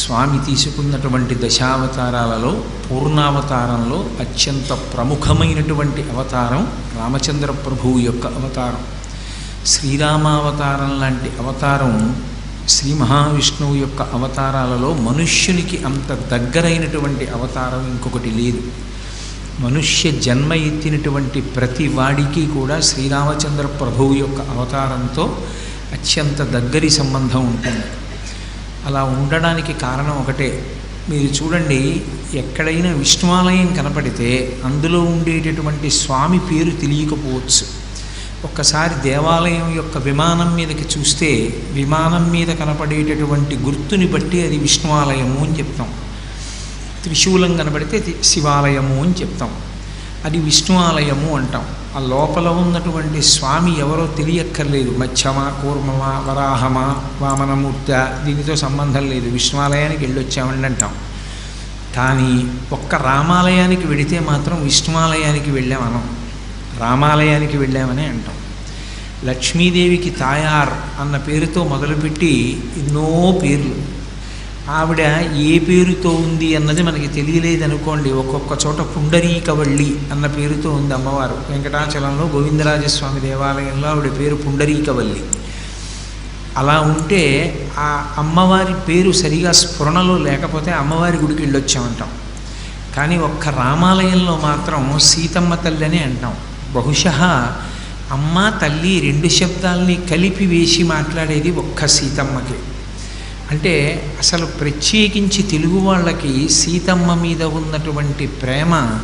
స్వామి తీసుకున్నటువంటి దశావతారాలలో పూర్ణావతారంలో అత్యంత ప్రముఖమైనటువంటి అవతారం రామచంద్ర ప్రభువు యొక్క అవతారం. శ్రీరామావతారం లాంటి అవతారం శ్రీ మహావిష్ణువు యొక్క అవతారాలలో మనుష్యునికి అంత దగ్గరైనటువంటి అవతారం ఇంకొకటి లేదు. మనుష్య జన్మ ఎత్తినటువంటి ప్రతి వాడికి కూడా శ్రీరామచంద్ర ప్రభువు యొక్క అవతారంతో అత్యంత దగ్గరి సంబంధం ఉంటుంది. అలా ఉండడానికి కారణం ఒకటే. మీరు చూడండి ఎక్కడైనా విష్ణువాలయం కనపడితే అందులో ఉండేటటువంటి స్వామి పేరు తెలియకపోవచ్చు. ఒక్కసారి దేవాలయం యొక్క విమానం మీదకి చూస్తే విమానం మీద కనపడేటటువంటి గుర్తుని బట్టి అది విష్ణువాలయము అని చెప్తాం. త్రిశూలం కనబడితే శివాలయము అని చెప్తాం. అది విష్ణు ఆలయము అంటాం. ఆ లోపల ఉన్నటువంటి స్వామి ఎవరో తెలియక్కర్లేదు. మత్స్యమా కూర్మమా వరాహమా వామనమూర్త దీనితో సంబంధం లేదు. విష్ణువాలయానికి వెళ్ళొచ్చామండి అంటాం. కానీ ఒక్క రామాలయానికి వెడితే మాత్రం విష్ణువాలయానికి వెళ్ళామనం. రామాలయానికి వెళ్ళామనే అంటాం. లక్ష్మీదేవికి తాయార్ అన్న పేరుతో మొదలుపెట్టి ఎన్నో పేర్లు. ఆవిడ ఏ పేరుతో ఉంది అన్నది మనకి తెలియలేదనుకోండి. ఒక్కొక్క చోట పుండరీకవళ్ళి అన్న పేరుతో ఉంది అమ్మవారు. వెంకటాచలంలో గోవిందరాజస్వామి దేవాలయంలో ఆవిడ పేరు పుండరీకవల్లి. అలా ఉంటే ఆ అమ్మవారి పేరు సరిగా స్ఫురణలో లేకపోతే అమ్మవారి గుడికి వెళ్ళొచ్చామంటాం. కానీ ఒక్క రామాలయంలో మాత్రం సీతమ్మ తల్లి అని అంటాం. బహుశ అమ్మ తల్లి రెండు శబ్దాల్ని కలిపి వేసి మాట్లాడేది ఒక్క సీతమ్మకి. అంటే అసలు ప్రత్యేకించి తెలుగు వాళ్ళకి సీతమ్మ మీద ఉన్నటువంటి ప్రేమ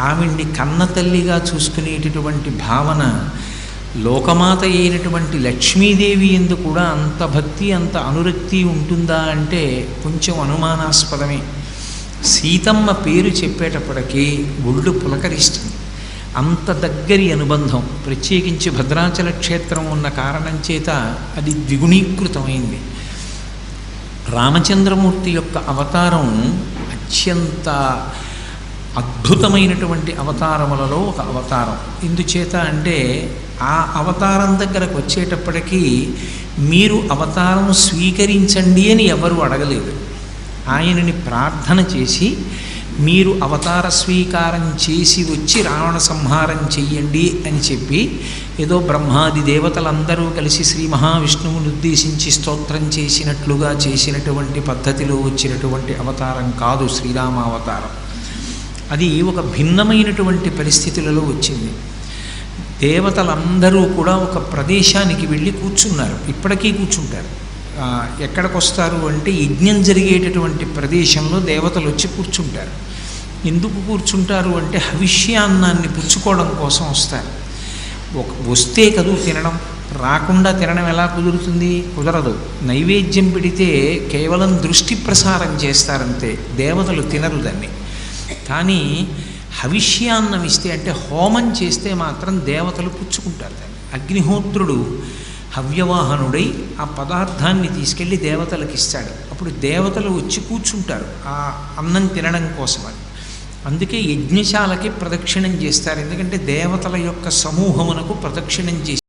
ఆవిడ్ని కన్న తల్లిగా చూసుకునేటటువంటి భావన లోకమాత అయినటువంటి లక్ష్మీదేవి ఎందు కూడా అంత భక్తి అంత అనురక్తి ఉంటుందా అంటే కొంచెం అనుమానాస్పదమే. సీతమ్మ పేరు చెప్పేటప్పటికీ ఒళ్ళు పులకరిస్తుంది. అంత దగ్గరి అనుబంధం. ప్రత్యేకించి భద్రాచల క్షేత్రం ఉన్న కారణం చేత అది ద్విగుణీకృతమైంది. రామచంద్రమూర్తి యొక్క అవతారం అత్యంత అద్భుతమైనటువంటి అవతారములలో ఒక అవతారం. ఎందుచేత అంటే ఆ అవతారం దగ్గరకు వచ్చేటప్పటికీ మీరు అవతారం స్వీకరించండి అని ఎవరు అడగలేదు. ఆయనని ప్రార్థన చేసి మీరు అవతార స్వీకారం చేసి వచ్చి రావణ సంహారం చెయ్యండి అని చెప్పి ఏదో బ్రహ్మాది దేవతలందరూ కలిసి శ్రీ మహావిష్ణువుని ఉద్దేశించి స్తోత్రం చేసినట్లుగా చేసినటువంటి పద్ధతిలో వచ్చినటువంటి అవతారం కాదు శ్రీరామ అవతారం అది ఒక భిన్నమైనటువంటి పరిస్థితులలో వచ్చింది. దేవతలందరూ కూడా ఒక ప్రదేశానికి వెళ్ళి కూర్చున్నారు. ఇప్పటికీ కూర్చుంటారు. ఎక్కడికి వస్తారు అంటే యజ్ఞం జరిగేటటువంటి ప్రదేశంలో దేవతలు వచ్చి కూర్చుంటారు. ఎందుకు కూర్చుంటారు అంటే హవిష్యాన్నాన్ని పుచ్చుకోవడం కోసం వస్తారు. ఒక వస్తే కదూ తినడం రాకుండా తినడం ఎలా కుదురుతుంది? కుదరదు. నైవేద్యం పెడితే కేవలం దృష్టి ప్రసారం చేస్తారంతే దేవతలు తినరు దాన్ని. కానీ హవిష్యాన్నం ఇస్తే అంటే హోమం చేస్తే మాత్రం దేవతలు పుచ్చుకుంటారు దాన్ని. అగ్నిహోత్రుడు హవ్యవాహనుడై ఆ పదార్థాన్ని తీసుకెళ్ళి దేవతలకు ఇస్తాడు. అప్పుడు దేవతలు వచ్చి కూర్చుంటారు. ఆ అన్నం తినడం కోసమని అందుకే యజ్ఞశాలకి ప్రదక్షిణం చేస్తారు. ఎందుకంటే దేవతల యొక్క సమూహమునకు ప్రదక్షిణం చేసి